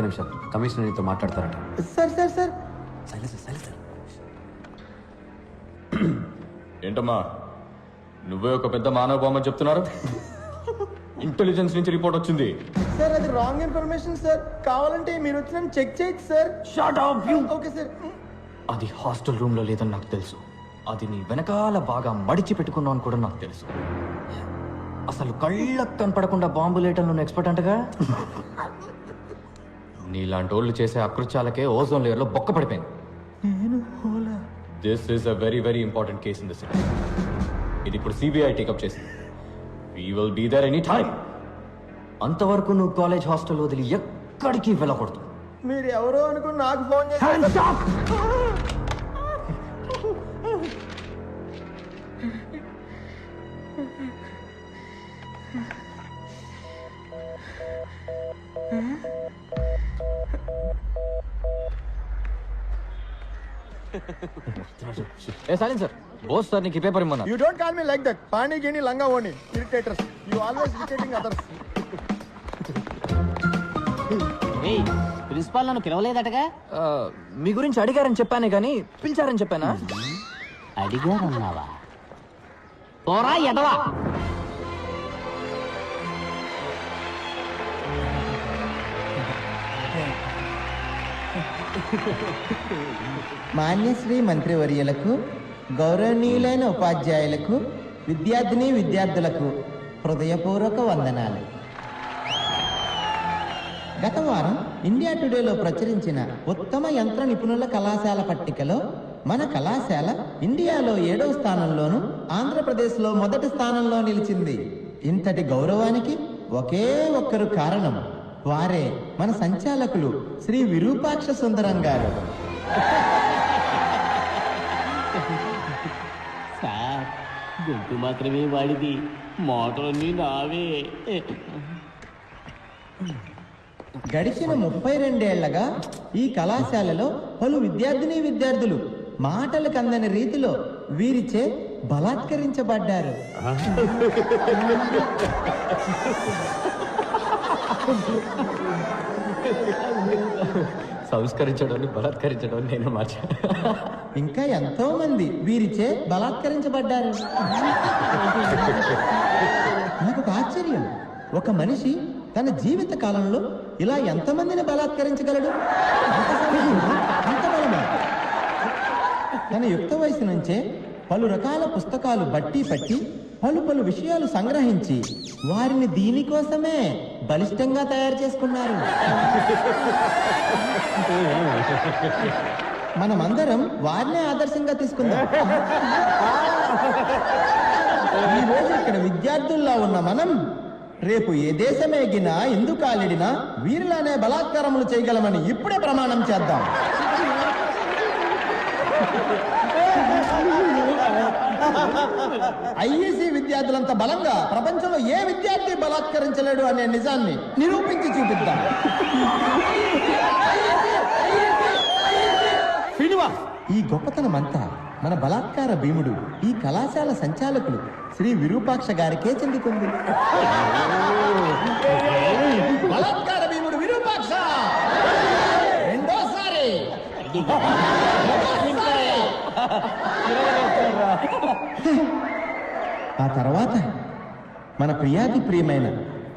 ఒక్క నిమిషం. కమిషనర్ నీతో మాట్లాడతారట. Sir sir sir. Silence silence ఏంటమ్మా? నువ్వే ఒక పెద్ద మానవ బొమ్మ చెప్తున్నారు? ఇంటెలిజెన్స్ నుంచి రిపోర్ట్ వచ్చింది. సార్ అది రాంగ్ ఇన్ఫర్మేషన్ సార్. కావాలంటే మీరు వచ్చి నన్ను చెక్ చేయొచ్చు సార్. Okay sir. అది హాస్టల్ రూమ్లో లేదని నాకు తెలుసు. అది నీ వెనకాల బాగా మడిచి పెట్టుకున్నావు అని కూడా నాకు తెలుసు. అసలు కళ్ళకు కనపడకుండా బాంబు లేటంలో ఎక్స్పర్ట్ అంటగా? నీలాంటి వాళ్ళు చేసే అకృత్యాలకే ఓజోన్ లేయర్లో బొక్క పడిపోయింది. This is a very very important case in the city ఇది ఇప్పుడు సిబిఐ టేకప్ చేసింది. We will be there any time అంతవరకు నువ్వు కాలేజ్ హాస్టల్ వదిలి ఎక్కడికి వెళ్ళకూడదు. మీరు ఎవరో అనుకుని నాకు ఫోన్ చేశారు. ఏ సైలెన్స్ సార్ బోస్ సార్ నీకు paper ఇమ్మన్నా you don't call me like that పాణి గిని లంగా ఓని irritators you always irritating others principal నన్ను పిలవలేదటగా? ఆ, మీ గురించి అడిగారని చెప్పానే కానీ పిలిచారని చెప్పానా? అడిగారన్నావా? పోరా ఎదవా. మాన్యశ్రీ మంత్రివర్యులకు గౌరవనీయులైన ఉపాధ్యాయులకు విద్యార్థిని విద్యార్థులకు హృదయపూర్వక వందనాలు. గత వారం ఇండియా టుడేలో ప్రచురించిన ఉత్తమ యంత్ర నిపుణుల కళాశాల పట్టికలో మన కళాశాల ఇండియాలో ఏడవ స్థానంలోను ఆంధ్రప్రదేశ్లో మొదటి స్థానంలో నిలిచింది. ఇంతటి గౌరవానికి ఒకే ఒక్కరు కారణం వారే మన సంచాలకులు శ్రీ విరూపాక్ష సుందరం గారు. సార్ గొంతు మాత్రమే వాడిది. మోటార్ని నావే. గడిచిన ముప్పై రెండేళ్ళగా ఈ కళాశాలలో పలు విద్యార్థిని విద్యార్థులు మాటలకు అందని రీతిలో వీరిచే బలాత్కరించబడ్డారు. సంస్కరించడం బలాత్కరించడం నేను మార్చా. ఇంకా ఎంతో మంది వీరిచే బలాత్కరించబడ్డారు. నాకు ఒక ఆశ్చర్యం. ఒక మనిషి తన జీవిత కాలంలో ఇలా ఎంతమందిని బలాత్కరించగలడు? అంత బలమా? తన యుక్త వయసు నుంచే పలు రకాల పుస్తకాలు బట్టి పట్టి పలు పలు విషయాలు సంగ్రహించి వారిని దీనికోసమే బలిష్టంగా తయారు చేసుకున్నారు. మనమందరం వారినే ఆదర్శంగా తీసుకుందాం. ఈ రోజు ఇక్కడ విద్యార్థుల్లో ఉన్న మనం రేపు ఏ దేశం ఎగినా ఎందుకు కాలిడినా వీరిలానే బలాత్కారములు చేయగలమని ఇప్పుడే ప్రమాణం చేద్దాం. ఐఈసీ విద్యార్థులంత బలంగా ప్రపంచంలో ఏ విద్యార్థి బలాత్కరించలేడు అనే నిజాన్ని నిరూపించి చూపిద్దాం. ఈ గొప్పతనం అంతా మన బలాత్కార భీముడు ఈ కళాశాల సంచాలకులు శ్రీ విరూపాక్ష గారికే చెందుతుంది. బలాత్కార భీముడు విరూపాక్ష! రెండోసారి! ఆ తర్వాత మన ప్రియాతి ప్రియమైన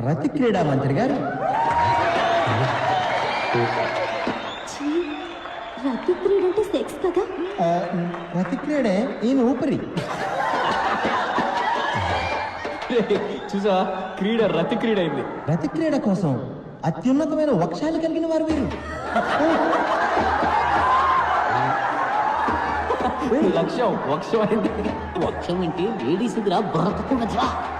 రతి క్రీడా మంత్రి గారు. రతి క్రీడ అంటే సెక్స్ కదా? ఆ, రతి క్రీడే ఈయన ఊపిరి. చూసా క్రీడ రతి క్రీడ అయింది రతి క్రీడ కోసం అత్యున్నతమైన వక్షాలు కలిగిన వారు వీరు. లక్ష్యం వక్షం అయింది వక్షం అంటే లేడీస్ దగ్గర బ్రతకుండా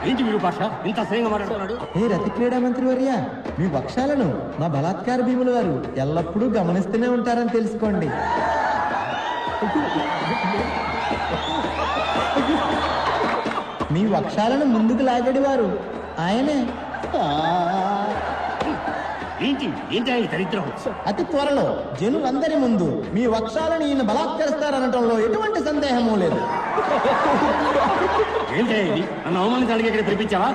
ఏంటి మీరు భాష? ఇంత అసహ్యంగా మాట్లాడుతున్నాడు? ఏ రతి క్రీడా మంత్రి వర్య మీ వక్షాలను మా బలాత్కార భీముల వారు ఎల్లప్పుడూ గమనిస్తూనే ఉంటారని తెలుసుకోండి. మీ వక్షాలను ముందుకు లాగడి వారు ఆయనే ఏంటి? ఏంటి ఈ దరిద్రం? అతి త్వరలో జనులందరి ముందు మీ వక్షాలను ఈయన బలాత్కరిస్తారనటంలో ఎటువంటి సందేహమూ లేదు. ఏంటి ఇది? నన్ను అవమానించడానికి ఇక్కడ పిలిపించావా?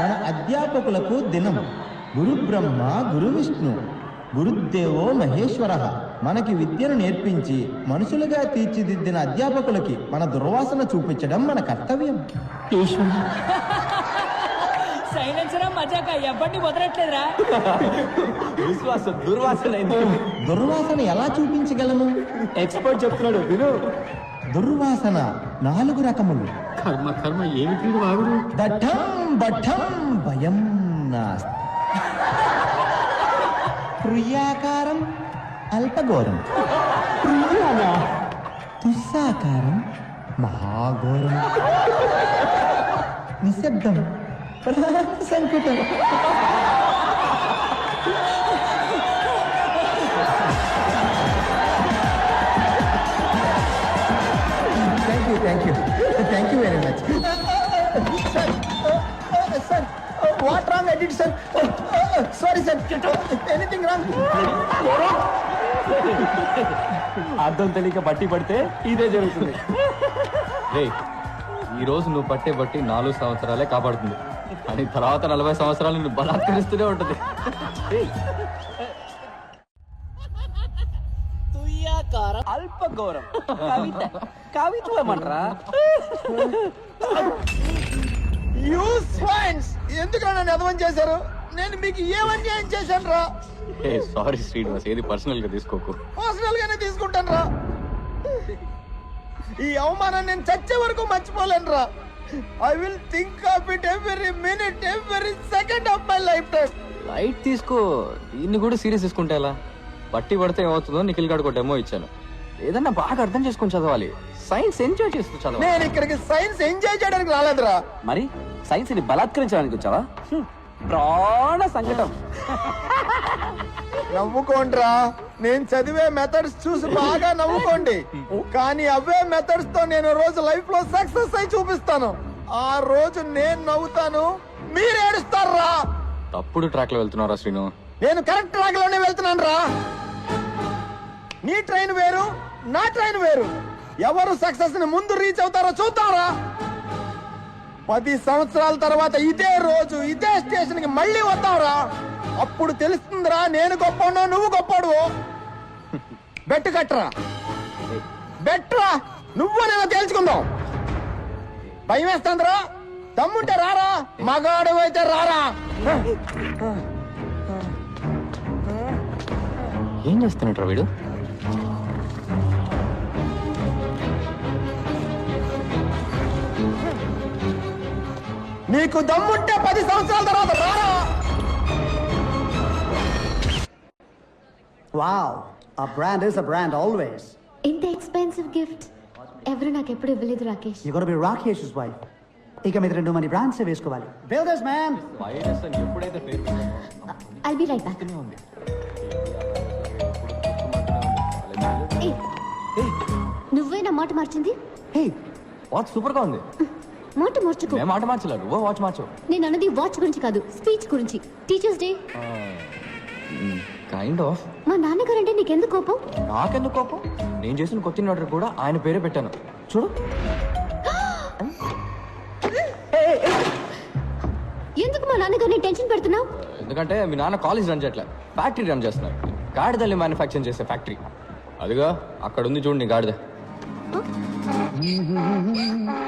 మన అధ్యాపకులకు దినం. గురు బ్రహ్మ గురు విష్ణు గురుదేవో మహేశ్వర. మనకి విద్యను నేర్పించి మనుషులుగా తీర్చిదిద్దిన అధ్యాపకులకి మన దుర్వాసన చూపించడం మన కర్తవ్యం. సైలెన్సరా మజాక? ఎవ్వండి వదలట్లేదురా. విశ్వాసం దుర్వాసన దుర్వాసన ఎలా చూపించగలను ఎక్స్పర్ట్ చెప్తున్నాడు విను. దుర్వాసన నాలుగు రకములు. కర్మ కర్మ ఏమిటి బఠం భయం నాస్తి. ప్రియాకారం అల్పఘోరం ప్రియానా తుస్సాకారం మహాఘోరం నిశ్శబ్దం సంకుటం thank you thank you thank you very much sir sir what wrong I did sir sorry sir anything wrong అర్థం తెలియక బట్టి పడితే ఇదే జరుగుతుంది. రే ఈ రోజు నువ్వు పట్టే బట్టి నాలుగు సంవత్సరాలే కాపాడుతుంది. అని తర్వాత నలభై సంవత్సరాలు నువ్వు బలాత్కరిస్తూనే ఉంటుంది. అల్ప గౌరవం కవిత. కవిత్వం అంటారా యూ స్వైన్స్ ఎందుకు నన్ను అర్థం చేశారు? నేను మీకు ఏమన్యాయం చేశాను రా? ఏ సారీ శ్రీనివాస్ ఏది పర్సనల్గా తీసుకోకు. పర్సనల్ గానే తీసుకుంటాను రా. ఈ అవమానం నేను చచ్చే వరకు మర్చిపోలేను రా. I will think of it every minute every second of my lifetime light తీసుకో దీన్ని కూడా సీరియస్ తీసుకుంటే ఎలా? బట్టి పడితే ఏమవుతుందో నిఖిల్ గడ్ డెమో ఇచ్చాను. ఏదన్నా బాగా అర్థం చేసుకొని చదవాలి. సైన్స్ ఎంజాయ్ చేస్తూ చదవాలి. నేను ఇక్కడికి సైన్స్ ఎంజాయ్ చేయడానికి రాలేదురా. మరి? సైన్స్ని బలాత్కరించడానికి వచ్చావా. ప్రాణ సంకటం. నవ్వుకోండిరా. నేను చదివే మెథడ్స్ చూసి బాగా నవ్వుకోండి. కానీ అవే మెథడ్స్తో నేను రోజు లైఫ్లో సక్సెస్ అయి చూపిస్తాను. ఆ రోజు నేను నవ్వుతాను. మీరు ఏడుస్తారా? తప్పుడు ట్రాక్లో వెళ్తున్నారా శ్రీను. నేను కరెక్ట్ ట్రాక్లోనే వెళ్తున్నాను రా నీ ట్రైన్ వేరు నా ట్రైన్ వేరు. ఎవరు సక్సెస్ని ముందు రీచ్ అవుతారో చూద్దాంరా. పది సంవత్సరాల తర్వాత ఇదే రోజు ఇదే స్టేషన్కి మళ్ళీ వద్దాంరా. అప్పుడు తెలుస్తుందిరా నేను గొప్ప నువ్వు గొప్పడు బెట్టు కట్టరా. బెట్రా నువ్వు నేను తేల్చుకుందాం. భయం వేస్తుందిరా. దమ్ముంటే రారా. మగాడు అయితే రారా. ఏం చేస్తున్నట్రా వీడు? నీకు దమ్ముంటే పది సంవత్సరాల తర్వాత రారా? Wow, a brand is a brand always. ఇంత ఎక్స్పెన్సివ్ గిఫ్ట్ ఎవరు నాకు ఎప్పుడు ఇవ్వలేదు Rakesh. You gotta be Rakesh's wife. ఇక మీద రెండు మంది బ్రాండ్స్ వేసుకోవాలి. బిల్డర్స్ మ్యాన్ వైరస్ అని ఎప్పుడైతే పేరు ఐ బి రైట్ బ్యాక్ నువ్వే నా మాట మార్చింది? హే వాచ్ సూపర్గా ఉంది మాట మార్చుకో. మేము మాట మార్చలేదు నువ్వు వాచ్ మార్చు. నేను అన్నది వాచ్ గురించి కాదు స్పీచ్ గురించి. టీచర్స్ డే కైండ్ ఆఫ్ మా నాన్నగారంటే నీకెందుకు కోపం? నాకెందుకు కోపం? నేను చేసిన కొత్త ఆర్డర్ కూడా ఆయన పేరే పెట్టాను. చూడు. ఎందుకు మా నాన్నగారిని టెన్షన్ పెడుతున్నావు? ఎందుకంటే మీ నాన్న కాలేజ్ రన్ చేయట్లే. ఫ్యాక్టరీ రన్ చేస్తున్నారు గాడిదల్ని మ్యానుఫ్యాక్చరింగ్ చేసే ఫ్యాక్టరీ అదిగా అక్కడ ఉంది చూడండి గాడిద.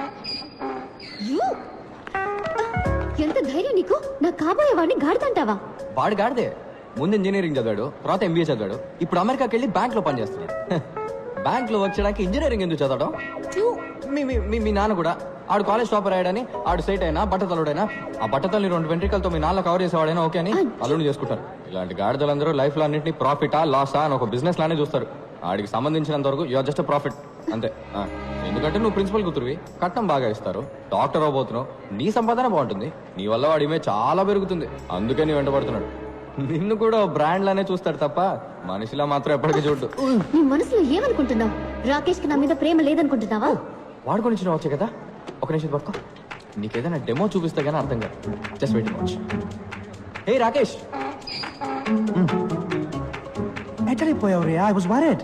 ధైర్యం నీకు? నా కాబోయే వాడిని గాడుతంటావా వాడు గాడిదే. ముందు ఇంజనీరింగ్ చదివాడు తర్వాత ఎంబీఏ చదివాడు. ఇప్పుడు అమెరికాకి వెళ్ళి బ్యాంక్లో పనిచేస్తున్నాడు. బ్యాంక్లో వర్క్ చేయడానికి ఇంజనీరింగ్ ఎందుకు చదవడం? మీ- మీ మీ నాన్న కూడా. ఆడు కాలేజ్ టాపర్ అయ్యాడని ఆడు సైట్ అయినా బట్టతలుడైనా ఆ బట్టతల్ని రెండు వెంట్రికలతో మీ నాన్న కవర్ చేసేవాడైనా ఓకే అని అల్లుని చేసుకుంటారు. ఇలాంటి గాడిదలందరూ లైఫ్లో అన్నింటినీ ప్రాఫిటా లాసా అని ఒక బిజినెస్ లానే చూస్తారు. ఆడికి సంబంధించినంత వరకు యువర్ జస్ట్ ప్రాఫిట్ అంతే. ఆ. ఎందుకంటే నువ్వు ప్రిన్సిపల్ కూతురువి. కట్నం బాగా ఇస్తారు. డాక్టర్ అవబోతున్నావు నీ సంపాదన బాగుంటుంది. నీ వల్ల వాడి ఇమేజ్ చాలా పెరుగుతుంది. అందుకే నీ వెంటబడుతున్నాడు నిన్ను కూడా బ్రాండ్ లానే చూస్తాడు తప్ప మనిషిలా మాత్రం ఎప్పటికీ చూడు నీ మనసులో ఏమనుకుంటున్నావు? రాకేష్కి నా మీద ప్రేమ లేదనుకుంటున్నావా? వాడు గురించి వచ్చే కదా? ఒక నిమిషం పట్టుకో నీకేదైనా డెమో చూపిస్తే గానీ అర్థం కాదు. Just wait watch. Hey Rakesh. ఎక్కడిపోయావు రే ఐ వాస్ వరీడ్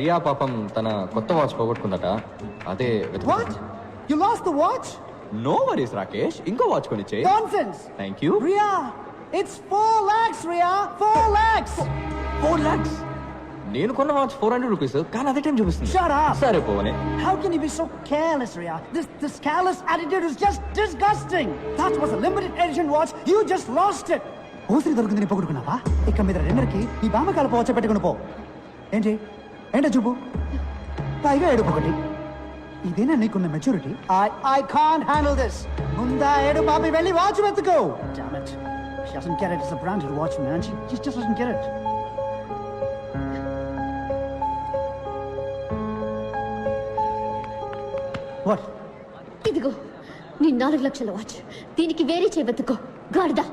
రియా పాపం తన కొత్త వాచ్ పోగొట్టుకుందట అదే. What you lost the watch no worries Rakesh ఇంకో వాచ్ కొనిచ్చే Nonsense! Thank you Ria, it's four lakhs, Ria! Four lakhs! Four lakhs నేను కొన్న వాచ్ ఫోర్ హండ్రెడ్ రూపీస్ కానీ అదే టైం చూపిస్తుంది! సరే పోవనే How can you be so careless, Ria? This this careless attitude is just disgusting. That was a limited edition watch. You just lost it. ఊసిరి దొరికిందని పొగుడుకున్నావా ఇక మీద రెండరికి ఈ బామకాల పోవచ్చ పెట్టుకుని పో ఏంటి ఏంటో చూపు పైగా ఏడుపు ఒకటి ఇదేనా నీకున్న maturity I I can handle this ముందా ఏడు బాబి వెళ్ళి వాచ్ వెతుకో Damn. She doesn't get it. It's a branded watch, man. She, she just doesn't get it. What? ఇదిగో నీ నాలుగు లక్షల వాచ్ దీనికి వేరే చేయబెత్తుకో గాడిదా